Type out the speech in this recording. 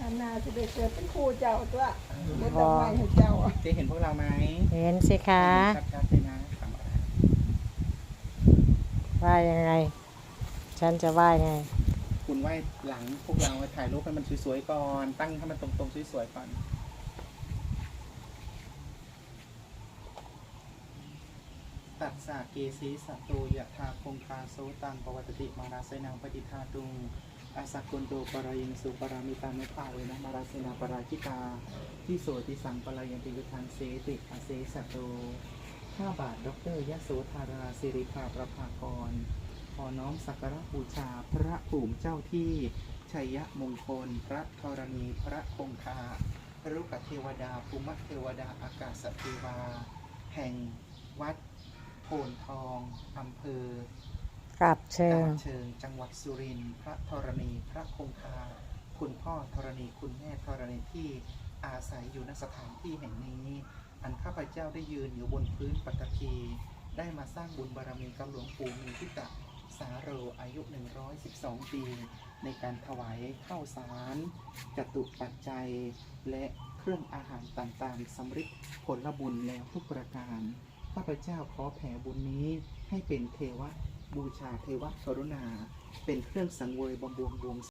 อันนาจะได้เกิดเป็นครูเจ้าตัวเล่นดอกไม้ให้เจ้าอะเจ๊เห็นพวกเราไหมเห็นสิคะชัดๆเลยนะถามอะไรว่ายังไง ฉันจะว่ายังไง คุณไหว้หลังพวกเราไว้ถ่ายรูปให้มันสวยๆก่อน ตั้งให้มันตรงๆสวยๆก่อน ตัดสาเกสีสัตโตยะธาคงคาโซตังปวัตติมาราเสนังปฏิทาตุง อาสักกุนโตปรายิงสุปรามิตานุภาเวนะมาราเสนาปราชิตาที่โสติสังปรายันติยุทธังเสติอาเสสัตโตข้าบาทดอกเตอรยโสธาราสิริภาประภากร ขอน้อมสักการะบูชาพระภูมิเจ้าที่ชัยมงคล พระธรณีพระคงคาพระรุกเทวดาภูมิเทวดาอากาศเทวา แห่งวัดโพนทองอำเภอ กลับเชิกาบเชิงจังหวัดสุรินทร์พระธรณีพระคงคา คุณพ่อธรณีคุณแม่ธรณีที่อาศัยอยู่ณสถานที่แห่งนี้ อันข้าพเจ้าได้ยืนอยู่บนพื้นปัตตภีได้มาสร้างบุญบารมีกับหลวงปู่มีทิตะสาโรอายุ 112 ปี ในการถวายข้าวสารจตุปัจจัย และเครื่องอาหารต่างๆสำริดผลบุญแล้วทุกประการ ข้าพเจ้าขอแผ่บุญนี้ให้เป็นเทวะ บูชาเทวะกรุณา เป็นเครื่องสังเวยบำบวงบวง